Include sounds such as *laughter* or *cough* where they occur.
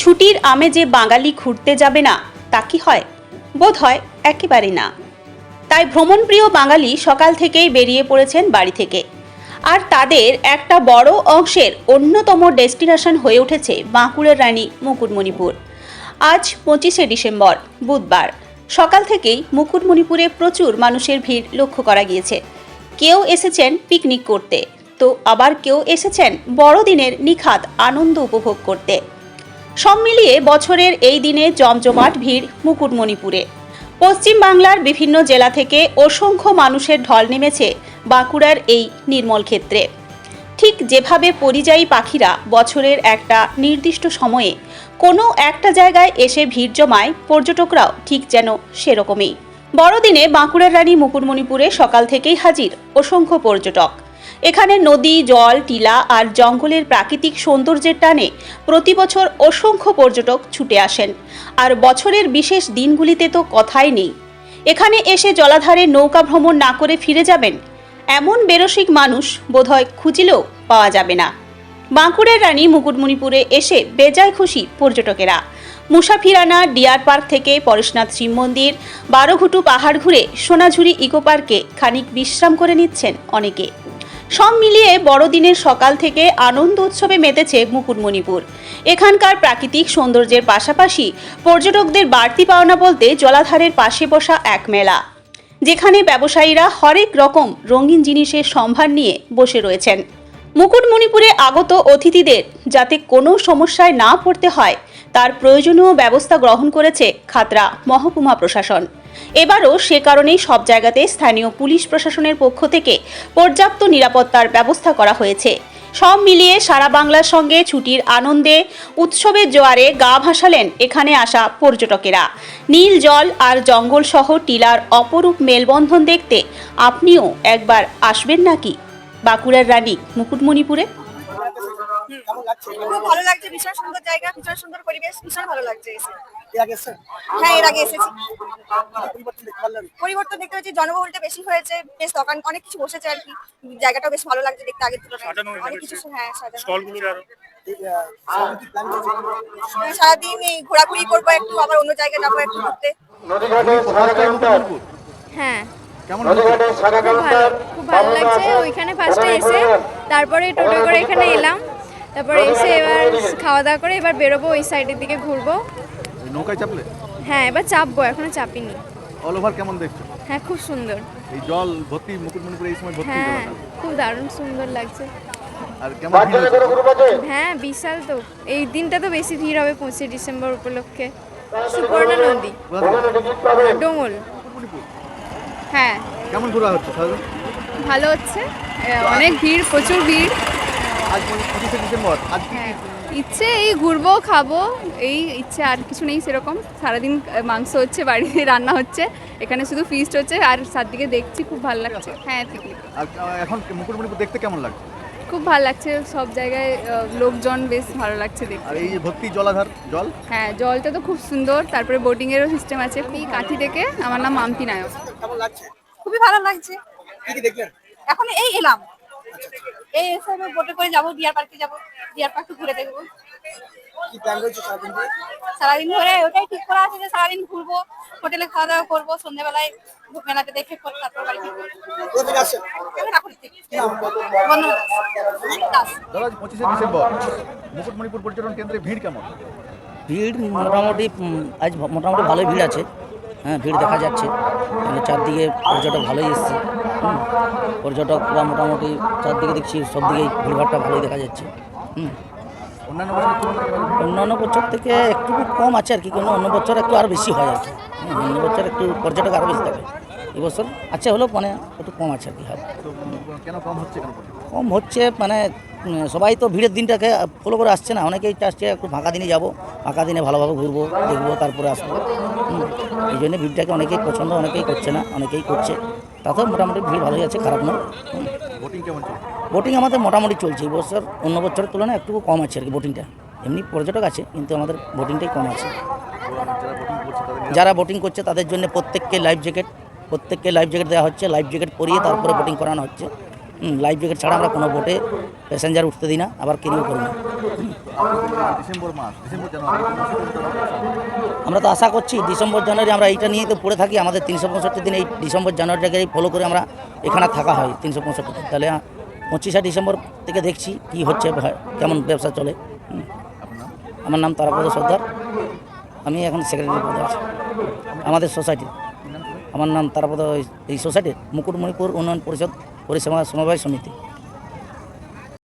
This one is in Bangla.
ছুটির আমেজে বাঙালি ঘুরতে যাবে না, তা কি হয়? বোধ হয় একেবারে না। তাই ভ্রমণপ্রিয় বাঙালি সকাল থেকেই বেরিয়ে পড়েছেন বাড়ি থেকে। আর তাদের একটা বড় অংশের অন্যতম ডেস্টিনেশন হয়ে উঠেছে বাঁকুড়ার রানী মুকুটমণিপুর। আজ পঁচিশে ডিসেম্বর, বুধবার। সকাল থেকেই মুকুটমণিপুরে প্রচুর মানুষের ভিড় লক্ষ্য করা গিয়েছে। কেউ এসেছেন পিকনিক করতে, তো আবার কেউ এসেছেন বড়দিনের নিখাত আনন্দ উপভোগ করতে। সব মিলিয়ে বছরের এই দিনে জমজমাট ভিড় মুকুটমণিপুরে। পশ্চিম বাংলার বিভিন্ন জেলা থেকে অসংখ্য মানুষের ঢল নেমেছে বাঁকুড়ার এই নির্মল ক্ষেত্রে। ঠিক যেভাবে পরিযায়ী পাখিরা বছরের একটা নির্দিষ্ট সময়ে কোনো একটা জায়গায় এসে ভিড় জমায়, পর্যটকরাও ঠিক যেন সেরকমই। বড়দিনে বাঁকুড়ার রানী মুকুটমণিপুরে সকাল থেকেই হাজির অসংখ্য পর্যটক। এখানে নদী, জল, টিলা আর জঙ্গলের প্রাকৃতিক সৌন্দর্যের টানে প্রতি বছর অসংখ্য পর্যটক ছুটে আসেন। আর বছরের বিশেষ দিনগুলিতে তো কথাই নেই। এখানে এসে জলাধারে নৌকা ভ্রমণ না করে ফিরে যাবেন, এমন বেরসিক মানুষ বোধহয় খুঁজিলেও পাওয়া যাবে না। বাঁকুড়ার রানী মুকুটমণিপুরে এসে বেজায় খুশি পর্যটকেরা। মুসাফিরানা ডিয়ার পার্ক থেকে পরেশনাথ শিব মন্দির, বারোঘুটু পাহাড় ঘুরে সোনাঝুরি ইকো পার্কে খানিক বিশ্রাম করে নিচ্ছেন অনেকে। সব মিলিয়ে বড়দিনের সকাল থেকে আনন্দ উৎসবে মেতেছে মুকুটমণিপুর। এখানকার প্রাকৃতিক সৌন্দর্যের পাশাপাশি পর্যটকদের বাড়তি পাওনা বলতে জলাধারের পাশে বসা এক মেলা, যেখানে ব্যবসায়ীরা হরেক রকম রঙিন জিনিসের সম্ভার নিয়ে বসে রয়েছেন। মুকুটমণিপুরে আগত অতিথিদের যাতে কোনো সমস্যায় না পড়তে হয়, তার প্রয়োজনীয় ব্যবস্থা গ্রহণ করেছে খাতরা মহকুমা প্রশাসন। এবারও সে কারণেই সব জায়গাতে স্থানীয় পুলিশ প্রশাসনের পক্ষ থেকে পর্যাপ্ত নিরাপত্তার ব্যবস্থা করা হয়েছে। সব মিলিয়ে সারা বাংলার সঙ্গে ছুটির আনন্দে, উৎসবের জোয়ারে গা ভাসালেন এখানে আসা পর্যটকেরা। নীল জল আর জঙ্গল সহ টিলার অপরূপ মেলবন্ধন দেখতে আপনিও একবার আসবেন নাকি? বাঁকুড়ার রানী মুকুটমণিপুরে। ভালো লাগছে, ভীষণ সুন্দর জায়গা, ভীষণ সুন্দর পরিবেশ, ভীষণ ভালো লাগছে হ্যাঁ এর আগে এসেছি। পরিবর্তন দেখতে হচ্ছে জনবহুলটা বেশি হয়েছে বেশ দোকান অনেক কিছু বসেছে আর কি। জায়গাটাও বেশ ভালো লাগছে দেখতে আগের তুলনায়। অনেক কিছু হ্যাঁ সাজানো? হ্যাঁ, সারাদিন এই ঘোরাঘুরি করব একটু আবার অন্য জায়গায় যাব একটু ঘুরতে। হ্যাঁ। কেমন খুব ভালো লাগছে। ওইখানে ফার্স্টে এসে তারপরে টোটো করে এখানে এলাম। তারপরে এসে এবার খাওয়া দাওয়া করে এবার বেরোবো ওই সাইডের দিকে ঘুরবো। নৌকায় চাপলে? হ্যাঁ এবার চাপবো এখনও চাপিনি। অল ওভার কেমন দেখছ? হ্যাঁ খুব সুন্দর। এই জল ভর্তি মুকুটমণিপুর এই সময় ভর্তি হ্যাঁ খুব দারুণ সুন্দর লাগছে। আর কেমন? হ্যাঁ বিশাল তো। এই দিনটা তো বেশি ভিড় হবে পঁচিশে ডিসেম্বর উপলক্ষে। সুবর্ণা নদী? ডোঙল। হ্যাঁ। কেমন ঘোরা হচ্ছে ভালো হচ্ছে। অনেক ভিড় প্রচুর ভিড়। আজ পঁচিশে ডিসেম্বর আজ কি ইচ্ছে এই ঘুরবো খাব এই ইচ্ছে আর কিছু নেই সেরকম। সারাদিন মাংস হচ্ছে বাড়িতে *laughs* রান্না হচ্ছে এখানে শুধু ফিস্ট হচ্ছে আর চারদিকে দেখছি খুব ভালো লাগছে। হ্যাঁ পিকনিক এখন মুকুটমণিপুর দেখতে কেমন লাগছে? খুব ভালো লাগছে সব জায়গায় লোকজন বেশ ভালো লাগছে দেখতে। আর এই যে ভর্তি জলাধার জল? হ্যাঁ জলটা তো খুব সুন্দর তারপরে বোটিংয়েরও সিস্টেম আছে এই কাঠি থেকে আমার নাম মাম্পি নায়ক। কেমন লাগছে? খুবই ভালো লাগছে। কি কি দেখলেন? এখন এই এলাম। এই এসে আমি বোটে করে যাব ডিয়ার পার্কে যাব। ডিয়ার পার্কে ঘুরে দেখব। কি রয়েছে সারাদিন ধরে? সারাদিন ধরে ওটাই ঠিক করা আছে যে সারাদিন ঘুরবো হোটেলে খাওয়া দাওয়া করব সন্ধ্যেবেলায় মেলাতে দেখে পরে তারপর বাড়ি দাদা পঁচিশে ডিসেম্বর। মুকুটমণিপুর পর্যটন কেন্দ্রে ভিড় কেমন? ভিড় মোটামুটি আজ মোটামুটি ভালোই ভিড় আছে। হ্যাঁ ভিড় দেখা যাচ্ছে। এখানে চারদিকে পর্যটক ভালোই এসছে। হুম পর্যটকরা মোটামুটি চারদিকে দেখছি সব দিকেই ভিড়ভাড়টা ভালোই দেখা যাচ্ছে। হুম। অন্যান্য বছরের অন্যান্য বছর থেকে একটু কম আছে আর কি কিন্তু অন্য বছর একটু আরও বেশি হয় আর কি। অন্য বছর একটু পর্যটক আরও বেশি থাকে। এবছর আছে হলেও মানে একটু কম আছে আর কি হয়। কেন কম হচ্ছে কম হচ্ছে মানে সবাই তো ভিড়ের দিনটাকে ফলো করে আসছে না। অনেকেই চাচ্ছে একটু ফাঁকা দিনে যাব ফাঁকা দিনে ভালোভাবে ঘুরবো দেখব তারপরে আসব। এই জন্য ভিড়টাকে অনেকেই পছন্দ অনেকেই করছে না অনেকেই করছে। তাতেও মোটামুটি ভিড় ভালোই আছে খারাপ নয়। বোটিং কেমন বোটিং আমাদের মোটামুটি চলছে এই বছর অন্য বছরের তুলনায় একটু কম আছে আর কি বোটিংটা এমনি পর্যটক আছে কিন্তু আমাদের বোটিংটাই কম আছে। যারা বোটিং করছে তাদের যারা বোটিং করছে তাদের জন্য প্রত্যেককে লাইফ জ্যাকেট প্রত্যেককে লাইফ জ্যাকেট দেওয়া হচ্ছে লাইফ জ্যাকেট পরিয়ে তারপরে বোটিং করানো হচ্ছে। লাইফ জ্যাকেট ছাড়া আমরা কোনো বোটে প্যাসেঞ্জার উঠতে দিই না আবার কেরিও করি না। আমরা তো আশা করছি ডিসেম্বর জানুয়ারি আমরা এইটা নিয়েই তো পড়ে থাকি আমাদের তিনশো পঁয়ষট্টি দিন এই ডিসেম্বর জানুয়ারিটাকে ফলো করে আমরা এখানে থাকা হয় তিনশো পঁয়ষট্টি দিন। তাহলে পঁচিশে ডিসেম্বর থেকে দেখছি কি হচ্ছে কেমন ব্যবসা চলে। আমার নাম তারাপদ সর্দার। আমি এখন সেক্রেটারি পদে আছি। আমাদের সোসাইটির আমার নাম তারাপদ এই সোসাইটির মুকুটমণিপুর উন্নয়ন পরিষদ পরিষেবা সমবায় সমিতি।